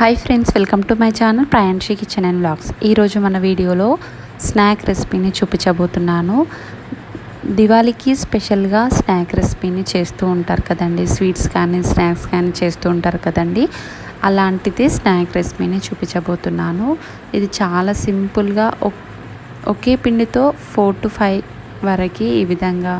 Hi friends welcome to my channel Prayanshi kitchen and blogs ఈరోజు మన వీడియోలో snack రెసిపీని చూపించబోతున్నాను. దివాళీకి స్పెషల్గా స్నాక్ రెసిపీని చేస్తూ ఉంటారు కదండి. స్వీట్స్ కానీ స్నాక్స్ కానీ చేస్తూ ఉంటారు కదండి. అలాంటిది స్నాక్ రెసిపీని చూపించబోతున్నాను. ఇది చాలా సింపుల్గా ఒకే పిండితో ఫోర్ టు ఫైవ్ వరకు ఈ విధంగా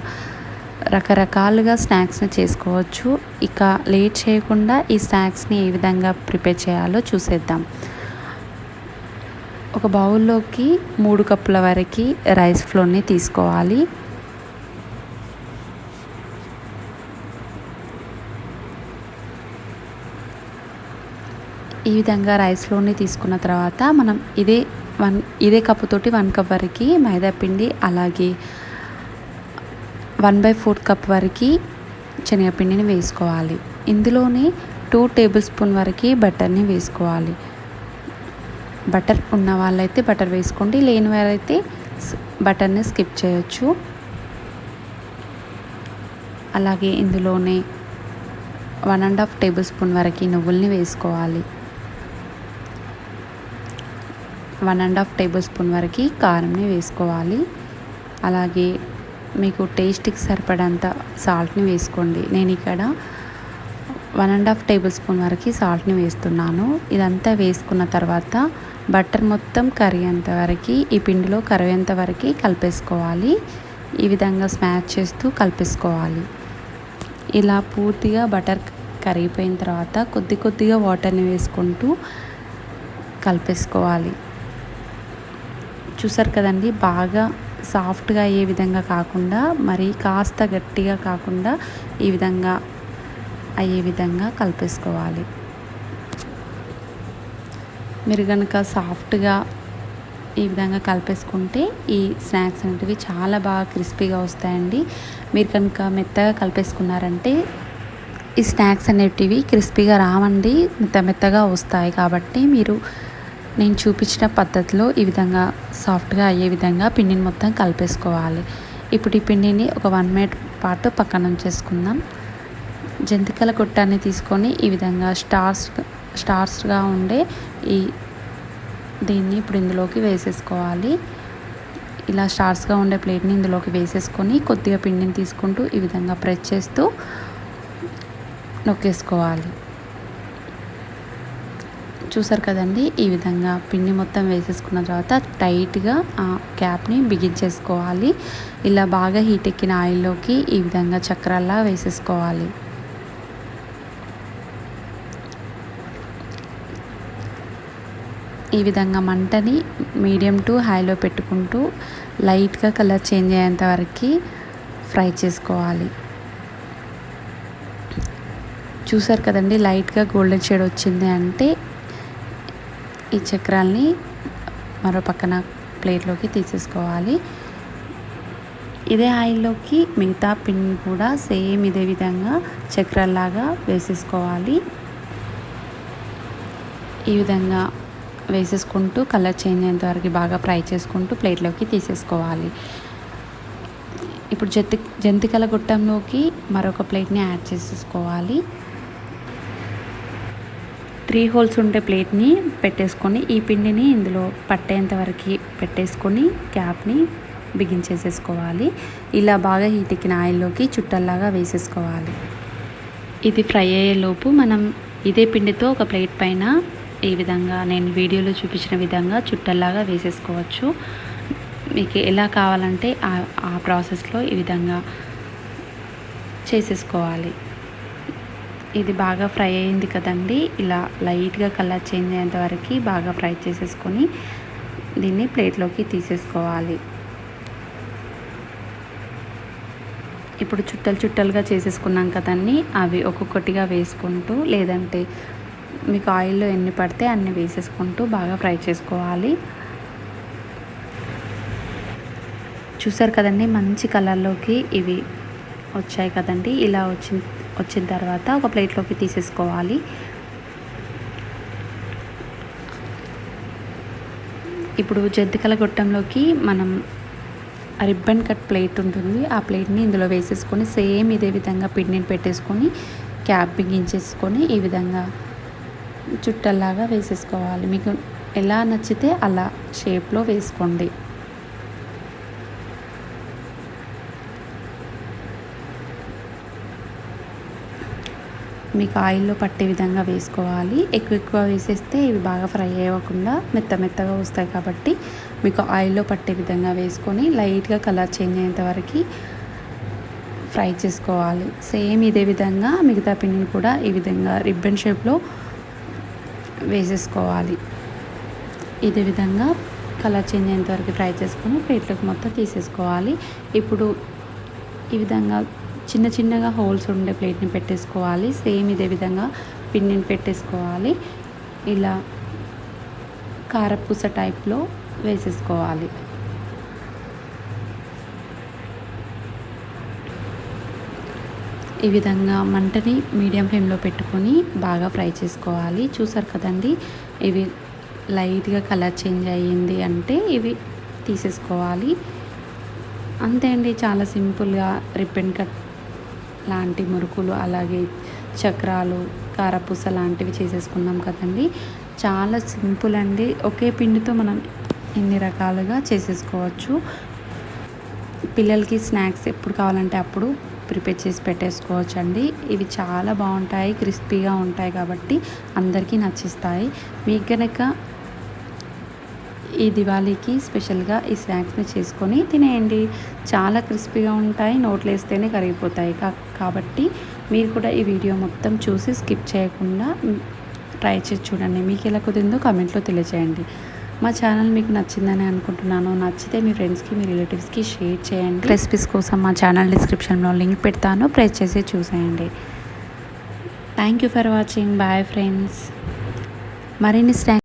రకరకాలుగా స్నాక్స్ని చేసుకోవచ్చు. ఇక లేట్ చేయకుండా ఈ స్నాక్స్ని ఏ విధంగా ప్రిపేర్ చేయాలో చూసేద్దాం. ఒక బౌల్లోకి మూడు కప్పుల వరకు రైస్ ఫ్లోర్ని తీసుకోవాలి. ఈ విధంగా రైస్ ఫ్లోర్ని తీసుకున్న తర్వాత మనం ఇదే వన్ ఇదే కప్పుతోటి వన్ కప్ వరకు మైదా పిండి అలాగే వన్ బై ఫోర్ కప్ వరకు శనగపిండిని వేసుకోవాలి. ఇందులోనే టూ టేబుల్ స్పూన్ వరకు బటర్ని వేసుకోవాలి. బటర్ ఉన్న వాళ్ళైతే బటర్ వేసుకోండి. లేని వారైతే బటర్ని స్కిప్ చేయొచ్చు. అలాగే ఇందులోనే one and half tablespoon వరకు నువ్వుల్ని వేసుకోవాలి. One and half tablespoon వరకు కారంని వేసుకోవాలి. అలాగే మీకు టేస్ట్కి సరిపడంత సాల్ట్ని వేసుకోండి. నేను ఇక్కడ one and half tablespoon వరకు సాల్ట్ని వేస్తున్నాను. ఇదంతా వేసుకున్న తర్వాత బటర్ మొత్తం కరిగేంత వరకు ఈ పిండిలో కరిగేంత వరకు కలిపేసుకోవాలి. ఈ విధంగా స్మాష్ చేస్తూ కలిపేసుకోవాలి. ఇలా పూర్తిగా బటర్ కరిగిపోయిన తర్వాత కొద్ది కొద్దిగా వాటర్ని వేసుకుంటూ కలిపేసుకోవాలి. చూసారు కదండి బాగా సాఫ్ట్గా అయ్యే విధంగా కాకుండా మరి కాస్త గట్టిగా కాకుండా ఈ విధంగా అయ్యే విధంగా కలిపేసుకోవాలి. మీరు కనుక సాఫ్ట్గా ఈ విధంగా కలిపేసుకుంటే ఈ స్నాక్స్ అనేటివి చాలా బాగా క్రిస్పీగా వస్తాయండి. మీరు కనుక మెత్తగా కలిపేసుకున్నారంటే ఈ స్నాక్స్ అనేటివి క్రిస్పీగా రావండి మెత్త మెత్తగా వస్తాయి కాబట్టి మీరు నేను చూపించిన పద్ధతిలో ఈ విధంగా సాఫ్ట్గా అయ్యే విధంగా పిండిని మొత్తం కలిపేసుకోవాలి. ఇప్పుడు ఈ పిండిని ఒక వన్ మినిట్ పాటు పక్కన ఉంచేసుకుందాం. జంతికల గుట్టని తీసుకొని ఈ విధంగా స్టార్స్ స్టార్స్గా ఉండే ఈ దీన్ని ఇప్పుడు ఇందులోకి వేసేసుకోవాలి. ఇలా స్టార్స్గా ఉండే ప్లేట్ని ఇందులోకి వేసేసుకొని కొద్దిగా పిండిని తీసుకుంటూ ఈ విధంగా ప్రెస్ చేస్తూ నొక్కేసుకోవాలి. చూసారు కదండి ఈ విధంగా పిండి మొత్తం వేసేసుకున్న తర్వాత టైట్గా ఆ క్యాప్ని బిగించేసుకోవాలి ఇలా బాగా హీట్ ఎక్కిన ఆయిల్లోకి ఈ విధంగా చక్రాల్లా వేసేసుకోవాలి. ఈ విధంగా మంటని మీడియం టు హైలో పెట్టుకుంటూ లైట్గా కలర్ చేంజ్ అయ్యేంత వరకు ఫ్రై చేసుకోవాలి. చూసారు కదండి లైట్గా గోల్డెన్ షేడ్ వచ్చింది అంటే ఈ చక్రాల్ని మరో పక్కన ప్లేట్లోకి తీసేసుకోవాలి. ఇదే ఆయిల్లోకి మిగతా పిండిని కూడా సేమ్ ఇదే విధంగా చక్రాల్లాగా వేసేసుకోవాలి. ఈ విధంగా వేసేసుకుంటూ కలర్ చేంజ్ అయ్యేంత వరకు బాగా ఫ్రై చేసుకుంటూ ప్లేట్లోకి తీసేసుకోవాలి. ఇప్పుడు జంతి జంతికల గుట్టంలోకి మరొక ప్లేట్ని యాడ్ చేసేసుకోవాలి. త్రీ హోల్స్ ఉండే ప్లేట్ని పెట్టేసుకొని ఈ పిండిని ఇందులో పట్టేంత వరకు పెట్టేసుకొని క్యాప్ని బిగించేసేసుకోవాలి ఇలా బాగా హీట్ ఎక్కిన ఆయిల్లోకి చుట్టల్లాగా వేసేసుకోవాలి. ఇది ఫ్రై అయ్యేలోపు మనం ఇదే పిండితో ఒక ప్లేట్ పైన ఈ విధంగా నేను వీడియోలో చూపించిన విధంగా చుట్టల్లాగా వేసేసుకోవచ్చు. మీకు ఎలా కావాలంటే ఆ ప్రాసెస్లో ఈ విధంగా చేసేసుకోవాలి. ఇది బాగా ఫ్రై అయింది కదండి. ఇలా లైట్గా కలర్ చేంజ్ అయ్యేంత వరకు బాగా ఫ్రై చేసేసుకొని దీన్ని ప్లేట్లోకి తీసేసుకోవాలి. ఇప్పుడు చుట్టలు చుట్టలుగా చేసేసుకున్నాం కదండి. అవి ఒక్కొక్కటిగా వేసుకుంటూ లేదంటే మీకు ఆయిల్లో ఎన్ని పడితే అన్ని వేసేసుకుంటూ బాగా ఫ్రై చేసుకోవాలి. చూసారు కదండి మంచి కలర్లోకి ఇవి వచ్చాయి కదండి. ఇలా వచ్చింది వచ్చిన తర్వాత ఒక ప్లేట్లోకి తీసేసుకోవాలి. ఇప్పుడు జంతికల గొట్టంలోకి మనం రిబ్బన్ కట్ ప్లేట్ ఉంటుంది. ఆ ప్లేట్ని ఇందులో వేసేసుకొని సేమ్ ఇదే విధంగా పిండిని పెట్టేసుకొని క్యాప్ బిగించేసుకొని ఈ విధంగా చుట్టల్లాగా వేసేసుకోవాలి. మీకు ఎలా నచ్చితే అలా షేప్లో వేసుకోండి. మీకు ఆయిల్లో పట్టే విధంగా వేసుకోవాలి. ఎక్కువ ఎక్కువ వేసేస్తే ఇవి బాగా ఫ్రై అవ్వకుండా మెత్త మెత్తగా వస్తాయి కాబట్టి మీకు ఆయిల్లో పట్టే విధంగా వేసుకొని లైట్గా కలర్ చేంజ్ అయ్యేంత వరకు ఫ్రై చేసుకోవాలి. సేమ్ ఇదే విధంగా మిగతా పిండిని కూడా ఈ విధంగా రిబ్బన్ షేప్లో వేసేసుకోవాలి. ఇదే విధంగా కలర్ చేంజ్ అయ్యేంత వరకు ఫ్రై చేసుకొని ప్లేట్లోకి మొత్తం తీసేసుకోవాలి. ఇప్పుడు ఈ విధంగా చిన్న చిన్నగా హోల్స్ ఉండే ప్లేట్ని పెట్టేసుకోవాలి. సేమ్ ఇదే విధంగా పిండిని పెట్టేసుకోవాలి. ఇలా కారపూస టైప్లో వేసేసుకోవాలి. ఈ విధంగా మంటని మీడియం ఫ్లేమ్లో పెట్టుకొని బాగా ఫ్రై చేసుకోవాలి. చూసారు కదండి ఇవి లైట్గా కలర్ చేంజ్ అయ్యింది అంటే ఇవి తీసేసుకోవాలి. అంతే అండి చాలా సింపుల్గా రిబ్బన్ కట్ లాంటి మురుకులు అలాగే చక్రాలు కారపూస లాంటివి చేసేసుకున్నాం కదండి. చాలా సింపుల్ అండి. ఒకే పిండితో మనం ఇన్ని రకాలుగా చేసేసుకోవచ్చు. పిల్లలకి స్నాక్స్ ఎప్పుడు కావాలంటే అప్పుడు ప్రిపేర్ చేసి పెట్టేసుకోవచ్చు అండి ఇవి చాలా బాగుంటాయి క్రిస్పీగా ఉంటాయి కాబట్టి అందరికీ నచ్చిస్తాయి. మీకు కనుక ఈ దివాళీకి స్పెషల్గా ఈ స్నాక్స్ని చేసుకొని తినేయండి. చాలా క్రిస్పీగా ఉంటాయి నోట్లేస్తేనే కరిగిపోతాయి. కా- కాబట్టి మీరు కూడా ఈ వీడియో మొత్తం చూసి స్కిప్ చేయకుండా ట్రై చేసి చూడండి. మీకు ఎలా కుదిరిందో కమెంట్లో తెలియజేయండి మా ఛానల్ మీకు నచ్చిందని అనుకుంటున్నాను. నచ్చితే మీ ఫ్రెండ్స్కి మీ రిలేటివ్స్కి షేర్ చేయండి. రెసిపీస్ కోసం మా ఛానల్ డిస్క్రిప్షన్లో లింక్ పెడతాను. ప్రెస్ చేసి చూసేయండి. Thank you for watching. Bye friends. మరిన్ని స్నాక్స్